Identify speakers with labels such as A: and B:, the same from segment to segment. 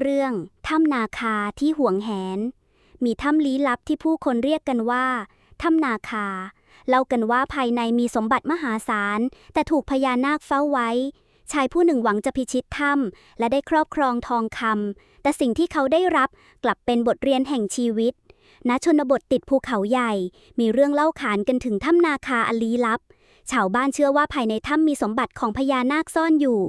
A: เรื่องถ้ำนาคาที่ห่วงแหน มีถ้ำลี้ลับที่ผู้คนเรียกกันว่าถ้ำนาคา เล่ากันว่าภายในมีสมบัติมหาศาล แต่ถูกพญานาคเฝ้าไว้ ชายผู้หนึ่งหวังจะพิชิตถ้ำและได้ครอบครองทองคำแต่สิ่งที่เขาได้รับกลับเป็นบทเรียนแห่งชีวิตณชนบทติดภูเขาใหญ่ มีเรื่องเล่าขานกันถึงถ้ำนาคาอลี้ลับ ชาวบ้านเชื่อว่าภายในถ้ำมีสมบัติของพญานาคซ่อนอยู่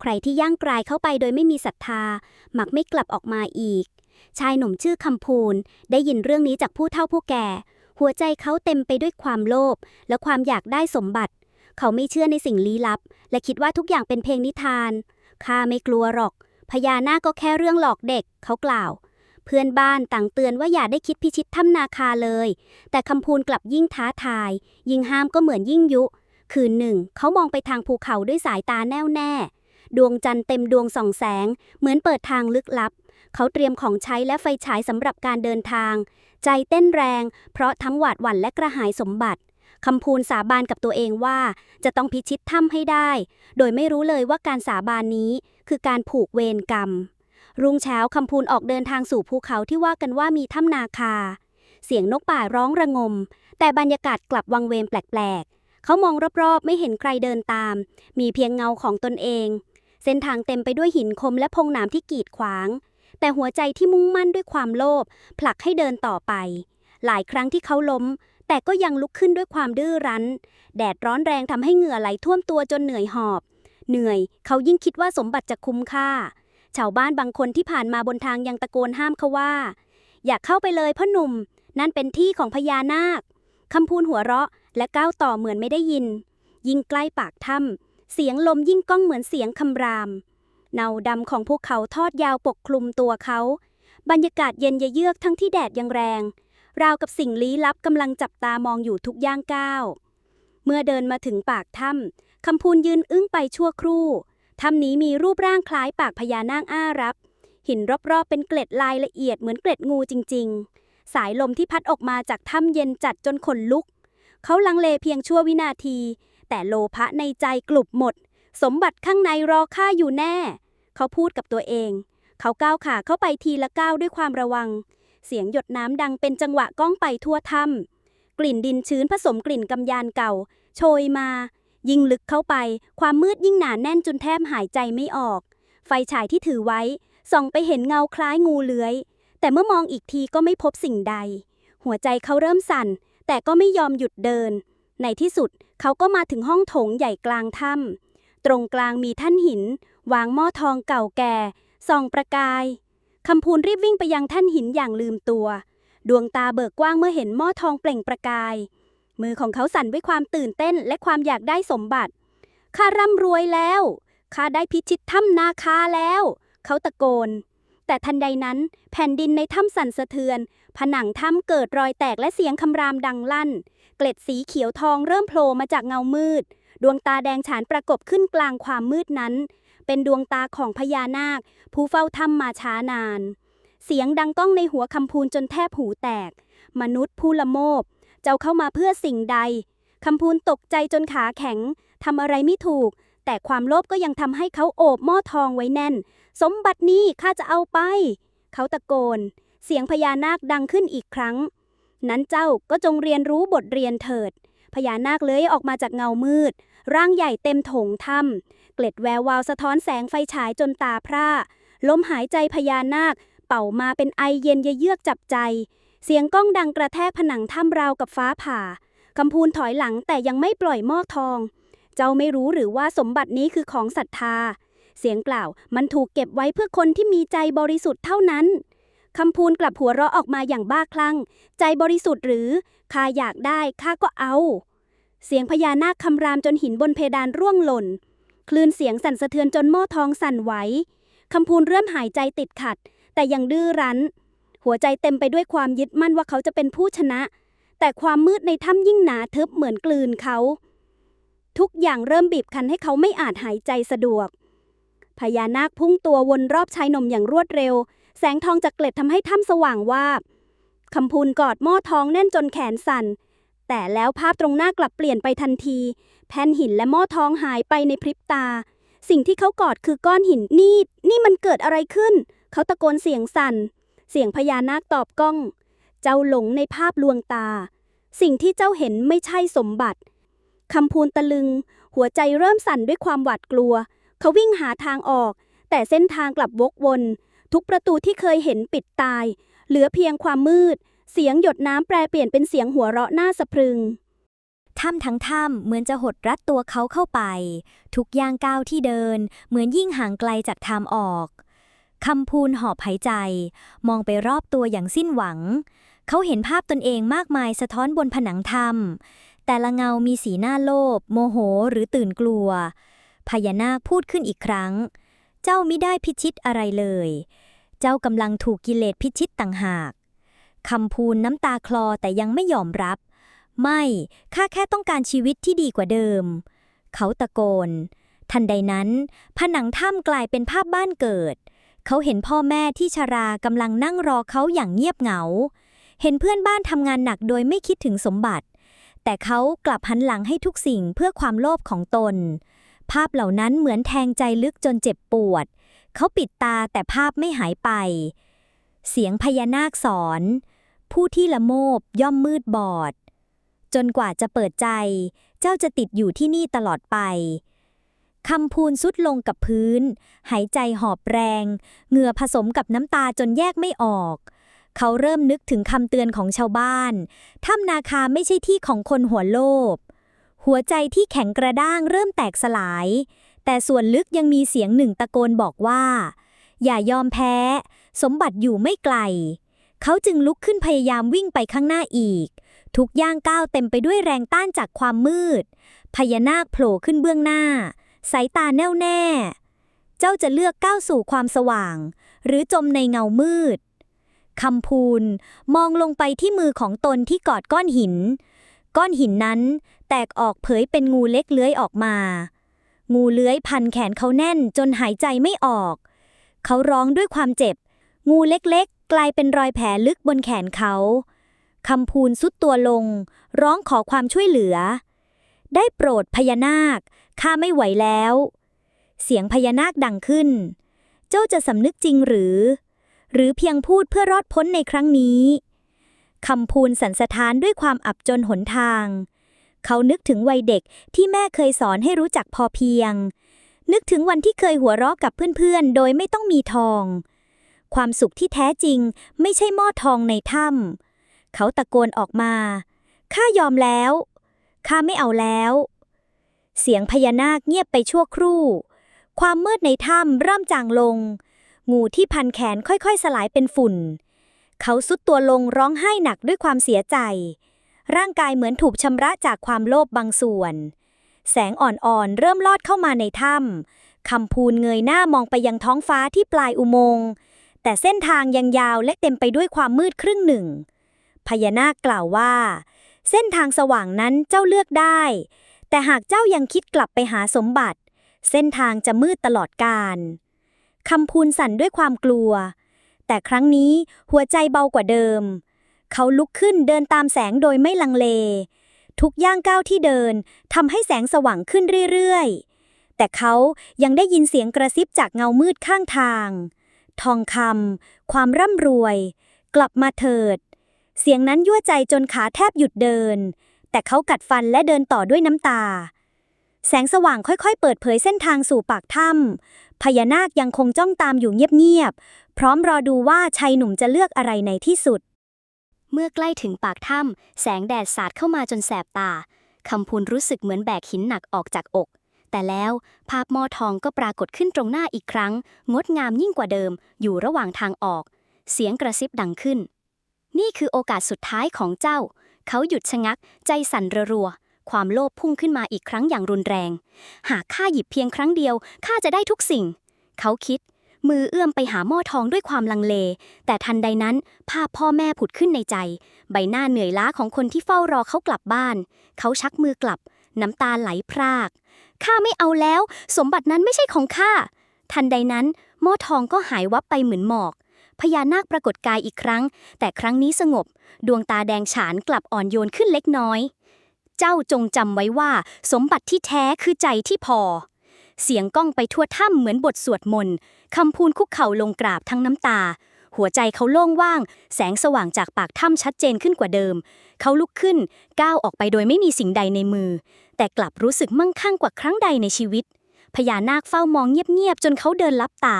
A: ใครที่ย่างกรายเข้าไปโดยไม่มีศรัทธา มักไม่กลับออกมาอีก ชายหนุ่มชื่อคำพูน ได้ยินเรื่องนี้จากผู้เฒ่าผู้แก่ หัวใจเขาเต็มไปด้วยความโลภและความอยากได้สมบัติ เขาไม่เชื่อในสิ่งลี้ลับ และคิดว่าทุกอย่างเป็นเพียงนิทานข้าไม่กลัวหรอก พญานาคก็แค่เรื่องหลอกเด็ก เขากล่าว เพื่อนบ้านต่างเตือนว่าอย่าได้คิดพิชิตถ้ำนาคาเลย แต่คำพูนกลับยิ่งท้าทาย ยิ่งห้ามก็เหมือนยิ่งยุ คืนหนึ่ง เขามองไปทางภูเขาด้วยสายตาแน่วแน่ ดวงจันทร์เต็มดวงส่องแสง เหมือนเปิดทางลึกลับ เขาเตรียมของใช้และไฟฉายสำหรับการเดินทาง ใจเต้นแรง เพราะทั้งหวาดหวั่นและกระหายสมบัติคำพูนสาบานกับตัวเองว่า จะต้องพิชิตถ้ำให้ได้ โดยไม่รู้เลยว่าการสาบานนี้ คือการผูกเวรกรรม รุ่งเช้าคำพูนออกเดินทางสู่ภูเขาที่ว่ากันว่ามีถ้ำนาคา เสียงนกป่าร้องระงม แต่บรรยากาศกลับวังเวงแปลก ๆ เขามองรอบ ๆ ไม่เห็นใครเดินตาม มีเพียงเงาของตนเอง เส้นทางเต็มไปด้วยหินคมและพงหนามที่กีดขวาง แต่หัวใจที่มุ่งมั่นด้วยความโลภผลักให้เดินต่อไป หลายครั้งที่เขาล้ม แต่ก็ยังลุกขึ้นด้วยความดื้อรั้น แดดร้อนแรงทำให้เหงื่อไหลท่วมตัวจนเหนื่อยหอบ เหนื่อย เขายิ่งคิดว่าสมบัติจะคุ้มค่า ชาวบ้านบางคนที่ผ่านมาบนทางยังตะโกนห้ามเขาว่า อย่าเข้าไปเลยพ่อหนุ่ม นั่นเป็นที่ของพญานาคคำพูนหัวเราะและก้าวต่อเหมือนไม่ได้ยิน ยิ่งใกล้ปากถ้ำ เสียงลมยิ่งก้องเหมือนเสียงคำราม เนาดำของภูเขาทอดยาวปกคลุมตัวเขา บรรยากาศเย็นเยือกทั้งที่แดดยังแรง ราวกับสิ่งลี้ลับกำลังจับตามองอยู่ทุกย่างก้าว เมื่อเดินมาถึงปากถ้ำคำพูนยืนอึ้งไปชั่วครู่ ถ้ำนี้มีรูปร่างคล้ายปากพญานาคอ้ารับ หินรอบๆเป็นเกล็ดลายละเอียดเหมือนเกล็ดงูจริง ๆ สายลมที่พัดออกมาจากถ้ำเย็นจัดจนขนลุก เขาลังเลเพียงชั่ววินาที แต่โลภะในใจกลุบหมด สมบัติข้างในรอข้าอยู่แน่ เขาพูดกับตัวเอง เขาก้าวขาเข้าไปทีละก้าวด้วยความระวัง เสียงหยดน้ำดังเป็นจังหวะก้องไปทั่วถ้ำกลิ่นดินชื้นผสมกลิ่นกำยานเก่า โชยมา ยิ่งลึกเข้าไป ความมืดยิ่งหนาแน่นจนแทบหายใจไม่ออก ไฟฉายที่ถือไว้ ส่องไปเห็นเงาคล้ายงูเลื้อย แต่เมื่อมองอีกทีก็ไม่พบสิ่งใด หัวใจเขาเริ่มสั่น แต่ก็ไม่ยอมหยุดเดิน ในที่สุดเขาก็มาถึงห้องโถงใหญ่กลางถ้ำตรงกลางมีท่านหิน วางหม้อทองเก่าแก่ส่องประกายคำพูนรีบวิ่งไปยังท่านหินอย่างลืมตัว ดวงตาเบิกกว้างเมื่อเห็นหม้อทองเปล่งประกาย มือของเขาสั่นด้วยความตื่นเต้นและความอยากได้สมบัติข้าร่ำรวยแล้วข้าได้พิชิตถ้ำนาคาแล้ว เขาตะโกน แต่ทันใดนั้น แผ่นดินในถ้ำสั่นสะเทือน ผนังถ้ำเกิดรอยแตกและเสียงคำรามดังลั่น เกล็ดสีเขียวทองเริ่มโผล่มาจากเงามืด ดวงตาแดงฉานประกบขึ้นกลางความมืดนั้น เป็นดวงตาของพญานาค ผู้เฝ้าถ้ำมาช้านาน เสียงดังก้องในหัวคำพูนจนแทบหูแตก มนุษย์ผู้ละโมบ เจ้าเข้ามาเพื่อสิ่งใดคำพูนตกใจจนขาแข็งทำอะไรไม่ถูก แต่ความโลภก็ยังทำให้เขาโอบหม้อทองไว้แน่น สมบัตินี้ข้าจะเอาไป เขาตะโกน เสียงพญานาคดังขึ้นอีกครั้ง นั้นเจ้าก็จงเรียนรู้บทเรียนเถิด พญานาคเลื้อยออกมาจากเงามืด ร่างใหญ่เต็มโถงถ้ำเกล็ดแวววาวสะท้อนแสงไฟฉายจนตาพร่า ลมหายใจพญานาค เป่ามาเป็นไอเย็นเยือกจับใจ เสียงก้องดังกระแทกผนังถ้ำราวกับฟ้าผ่าคำพูนถอยหลังแต่ยังไม่ปล่อยหม้อทอง เจ้าไม่รู้หรือว่าสมบัตินี้คือของศรัทธา เสียงกล่าวมันถูกเก็บไว้เพื่อคนที่มีใจบริสุทธิ์เท่านั้น คำพูนกลับหัวเราะออกมาอย่างบ้าคลั่ง ใจบริสุทธิ์หรือข้าอยากได้ข้าก็เอา เสียงพญานาคคำรามจนหินบนเพดานร่วงหล่น คลื่นเสียงสั่นสะเทือนจนหม้อทองสั่นไหวคำพูนเริ่มหายใจติดขัด แต่ยังดื้อรั้น หัวใจเต็มไปด้วยความยึดมั่นว่าเขาจะเป็นผู้ชนะ แต่ความมืดในถ้ำยิ่งหนาทึบเหมือนกลืนเขา ทุกอย่างเริ่มบีบคั้นให้เขาไม่อาจหายใจสะดวกพญานาคพุ่งตัววนรอบชายหนุ่มอย่างรวดเร็ว แสงทองจากเกล็ดทำให้ถ้ำสว่างวาบคำพูนกอดหม้อทองแน่นจนแขนสั่น แต่แล้วภาพตรงหน้ากลับเปลี่ยนไปทันที แผ่นหินและหม้อทองหายไปในพริบตา สิ่งที่เขากอดคือก้อนหินนี่ นี่มันเกิดอะไรขึ้น เขาตะโกนเสียงสั่น เสียงพญานาคตอบก้อง เจ้าหลงในภาพลวงตา สิ่งที่เจ้าเห็นไม่ใช่สมบัติคำพูนตะลึง หัวใจเริ่มสั่นด้วยความหวาดกลัว เขาวิ่งหาทางออก แต่เส้นทางกลับวกวน ทุกประตูที่เคยเห็นปิดตาย เหลือเพียงความมืด เสียงหยดน้ำแปรเปลี่ยนเป็นเสียงหัวเราะน่าสะพรึง
B: ถ้ำทั้งถ้ำเหมือนจะหดรัดตัวเขาเข้าไป ทุกย่างก้าวที่เดิน เหมือนยิ่งห่างไกลจากทางออกคำพูนหอบหายใจ มองไปรอบตัวอย่างสิ้นหวัง เขาเห็นภาพตนเองมากมายสะท้อนบนผนังถ้ำแต่ละเงามีสีหน้าโลภโมโหหรือตื่นกลัว พญานาคพูดขึ้นอีกครั้ง เจ้ามิได้พิชิตอะไรเลย เจ้ากำลังถูกกิเลสพิชิตต่างหากคำพูนน้ำตาคลอแต่ยังไม่ยอมรับ ไม่ข้าแค่ต้องการชีวิตที่ดีกว่าเดิม เขาตะโกน ทันใดนั้น ผนังถ้ำกลายเป็นภาพบ้านเกิด เขาเห็นพ่อแม่ที่ชรากำลังนั่งรอเขาอย่างเงียบเหงา เห็นเพื่อนบ้านทำงานหนักโดยไม่คิดถึงสมบัติ แต่เขากลับหันหลังให้ทุกสิ่งเพื่อความโลภของตน ภาพเหล่านั้นเหมือนแทงใจลึกจนเจ็บปวด เขาปิดตาแต่ภาพไม่หายไป เสียงพญานาคสอน ผู้ที่ละโมบย่อมมืดบอด จนกว่าจะเปิดใจ เจ้าจะติดอยู่ที่นี่ตลอดไปคำพูนสุดลงกับพื้น หายใจหอบแรง เหงื่อผสมกับน้ำตาจนแยกไม่ออก เขาเริ่มนึกถึงคำเตือนของชาวบ้าน ถ้ำนาคาไม่ใช่ที่ของคนหัวโลภ หัวใจที่แข็งกระด้างเริ่มแตกสลาย แต่ส่วนลึกยังมีเสียงหนึ่งตะโกนบอกว่า อย่ายอมแพ้ สมบัติอยู่ไม่ไกล เขาจึงลุกขึ้นพยายามวิ่งไปข้างหน้าอีก ทุกย่างก้าวเต็มไปด้วยแรงต้านจากความมืด พญานาคโผล่ขึ้นเบื้องหน้า สายตาแน่วแน่ เจ้าจะเลือกก้าวสู่ความสว่าง หรือจมในเงามืดคำพูนมองลงไปที่มือของตนที่กอดก้อนหิน ก้อนหินนั้นแตกออกเผยเป็นงูเล็กเลื้อยออกมา งูเลื้อยพันแขนเขาแน่นจนหายใจไม่ออก เขาร้องด้วยความเจ็บ งูเล็กๆ กลายเป็นรอยแผลลึกบนแขนเขาคำพูนสุดตัวลง ร้องขอความช่วยเหลือ ได้โปรดพญานาค ข้าไม่ไหวแล้ว เสียงพญานาคดังขึ้น เจ้าจะสำนึกจริงหรือ หรือเพียงพูดเพื่อรอดพ้นในครั้งนี้คำพูนสันสะท้านด้วยความอับจนหนทาง เขานึกถึงวัยเด็กที่แม่เคยสอนให้รู้จักพอเพียง นึกถึงวันที่เคยหัวเราะกับเพื่อนๆ โดยไม่ต้องมีทอง ความสุขที่แท้จริงไม่ใช่หม้อทองในถ้ำเขาตะโกนออกมาข้ายอมแล้วข้าไม่เอาแล้ว เสียงพญานาคเงียบไปชั่วครู่ ความมืดในถ้ำเริ่มจางลง งูที่พันแขนค่อยๆ สลายเป็นฝุ่น เขาสุดตัวลงร้องไห้หนักด้วยความเสียใจ ร่างกายเหมือนถูกชำระจากความโลภบางส่วน แสงอ่อนๆ เริ่มลอดเข้ามาในถ้ำคำพูนเงยหน้ามองไปยังท้องฟ้าที่ปลายอุโมงค์ แต่เส้นทางยังยาวและเต็มไปด้วยความมืดครึ่งหนึ่ง พญานาคกล่าวว่า เส้นทางสว่างนั้นเจ้าเลือกได้ แต่หากเจ้ายังคิดกลับไปหาสมบัติ เส้นทางจะมืดตลอดกาลคำพูนสั่นด้วยความกลัว แต่ครั้งนี้หัวใจเบากว่าเดิม เขาลุกขึ้นเดินตามแสงโดยไม่ลังเล ทุกย่างก้าวที่เดินทำให้แสงสว่างขึ้นเรื่อยๆ แต่เขายังได้ยินเสียงกระซิบจากเงามืดข้างทาง ทองคำความร่ำรวย กลับมาเถิด เสียงนั้นยั่วใจจนขาแทบหยุดเดิน แต่เขากัดฟันและเดินต่อด้วยน้ำตา แสงสว่างค่อยๆ เปิดเผยเส้นทางสู่ปากถ้ำพญานาคยังคงจ้องตามอยู่เงียบๆพร้อมรอดูว่าชายหนุ่มจะเลือกอะไรในที่สุด เมื่อใกล้ถึงปากถ้ำแสงแดดสาดเข้ามาจนแสบตาคำพูนรู้สึกเหมือนแบกหินหนักออกจากอก แต่แล้วภาพหม้อทองก็ปรากฏขึ้นตรงหน้าอีกครั้ง งดงามยิ่งกว่าเดิม อยู่ระหว่างทางออก เสียงกระซิบดังขึ้น นี่คือโอกาสสุดท้ายของเจ้า เขาหยุดชะงัก ใจสั่นรัว ความโลภพุ่งขึ้นมาอีกครั้งอย่างรุนแรง หากข้าหยิบเพียงครั้งเดียวข้าจะได้ทุกสิ่ง เขาคิด มือเอื้อมไปหาหม้อทองด้วยความลังเล แต่ทันใดนั้น ภาพพ่อแม่ผุดขึ้นในใจ ใบหน้าเหนื่อยล้าของคนที่เฝ้ารอเขากลับบ้าน เขาชักมือกลับ น้ำตาไหลพราก ข้าไม่เอาแล้ว สมบัตินั้นไม่ใช่ของข้า ทันใดนั้น หม้อทองก็หายวับไปเหมือนหมอก พญานาคปรากฏกายอีกครั้ง แต่ครั้งนี้สงบ ดวงตาแดงฉานกลับอ่อนโยนขึ้นเล็กน้อย เจ้าจงจำไว้ว่า สมบัติที่แท้คือใจที่พอ เสียงก้องไปทั่วถ้ำเหมือนบทสวดมนต์คำพูนคุกเข่าลงกราบทั้งน้ำตา หัวใจเขาโล่งว่าง แสงสว่างจากปากถ้ำชัดเจนขึ้นกว่าเดิม เขาลุกขึ้นก้าวออกไปโดยไม่มีสิ่งใดในมือ แต่กลับรู้สึกมั่งคั่งกว่าครั้งใดในชีวิต พญานาคเฝ้ามองเงียบๆจนเขาเดินลับตา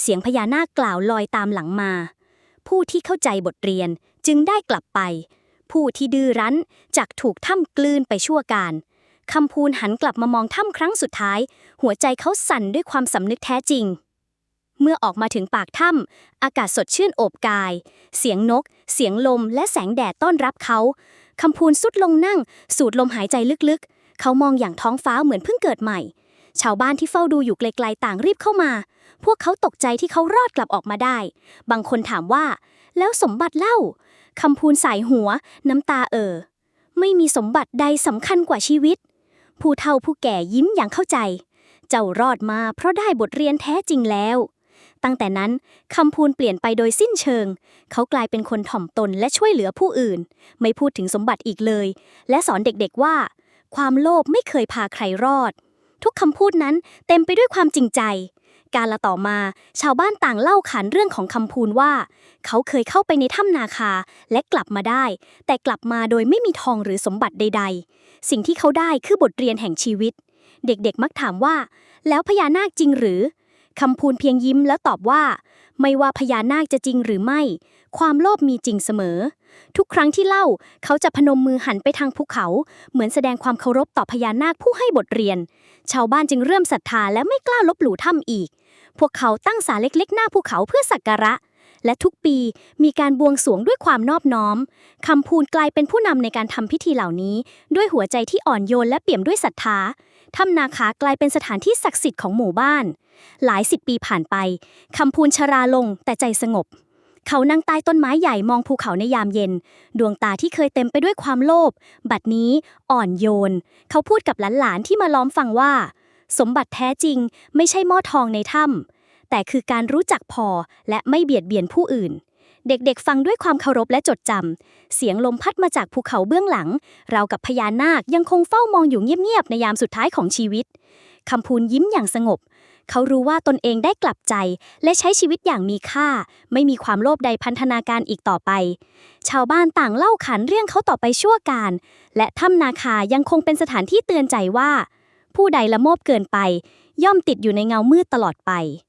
B: เสียงพญานาคกล่าวลอยตามหลังมา ผู้ที่เข้าใจบทเรียนจึงได้กลับไป ผู้ที่ดื้อรั้นจักถูกถ้ำกลืนไปชั่วการ คำพูนหันกลับมามองถ้ำครั้งสุดท้าย หัวใจเขาสั่นด้วยความสำนึกแท้จริง เมื่อออกมาถึงปากถ้ำอากาศสดชื่นโอบกาย เสียงนก เสียงลม และแสงแดดต้อนรับเขาคำพูนสุดลงนั่ง สูดลมหายใจลึกๆ เขามองอย่างท้องฟ้าเหมือนเพิ่งเกิดใหม่ ชาวบ้านที่เฝ้าดูอยู่ไกลๆต่างรีบเข้ามา พวกเขาตกใจที่เขารอดกลับออกมาได้ บางคนถามว่า แล้วสมบัติเล่าคำพูนสายหัว น้ำตาเอ่อไม่มีสมบัติใดสำคัญกว่าชีวิต ผู้เฒ่าผู้แก่ยิ้มอย่างเข้าใจ เจ้ารอดมาเพราะได้บทเรียนแท้จริงแล้ว ตั้งแต่นั้นคำพูนเปลี่ยนไปโดยสิ้นเชิง เขากลายเป็นคนถ่อมตนและช่วยเหลือผู้อื่น ไม่พูดถึงสมบัติอีกเลย และสอนเด็กๆว่า ความโลภไม่เคยพาใครรอด ทุกคำพูดนั้นเต็มไปด้วยความจริงใจ การละต่อมา ชาวบ้านต่างเล่าขานเรื่องของคำพูนว่า เขาเคยเข้าไปในถ้ำนาคาและกลับมาได้ แต่กลับมาโดยไม่มีทองหรือสมบัติใด ๆ สิ่งที่เขาได้คือบทเรียนแห่งชีวิต เด็กๆ มักถามว่า แล้วพญานาคจริงหรือคำพูนเพียงยิ้มแล้วตอบว่า ไม่ว่าพญานาคจะจริงหรือไม่ ความโลภมีจริงเสมอ ทุกครั้งที่เล่าเขาจะพนมมือหันไปทางภูเขา เหมือนแสดงความเคารพต่อพญานาคผู้ให้บทเรียน ชาวบ้านจึงเริ่มศรัทธาและไม่กล้าลบหลู่ถ้ำอีก พวกเขาตั้งศาลเล็กๆ หน้าภูเขาเพื่อสักการะ และทุกปีมีการบวงสรวงด้วยความนอบน้อมคำพูนกลายเป็นผู้นำในการทำพิธีเหล่านี้ ด้วยหัวใจที่อ่อนโยนและเปี่ยมด้วยศรัทธาถ้ำนาคากลายเป็นสถานที่ศักดิ์สิทธิ์ของหมู่บ้าน หลายสิบปีผ่านไปคำพูนชราลงแต่ใจสงบ เขานั่งใต้ต้นไม้ใหญ่มองภูเขาในยามเย็น ดวงตาที่เคยเต็มไปด้วยความโลภบัดนี้อ่อนโยน เขาพูดกับหลานๆที่มาล้อมฟังว่า สมบัติแท้จริง ไม่ใช่หม้อทองในถ้ำแต่คือการรู้จักพอและไม่เบียดเบียนผู้อื่น เด็กๆ ฟังด้วยความเคารพและจดจำเสียงลมพัดมาจากภูเขาเบื้องหลัง เรากับพญานาคยังคงเฝ้ามองอยู่เงียบๆในยามสุดท้ายของชีวิตคำพูนยิ้มอย่างสงบ เขารู้ว่าตนเองได้กลับใจ และใช้ชีวิตอย่างมีค่า ไม่มีความโลภใดพันธนาการอีกต่อไป ชาวบ้านต่างเล่าขานเรื่องเขาต่อไปชั่วการ และถ้ำนาคายังคงเป็นสถานที่เตือนใจว่า ผู้ใดละโมบเกินไป ย่อมติดอยู่ในเงามืดตลอดไป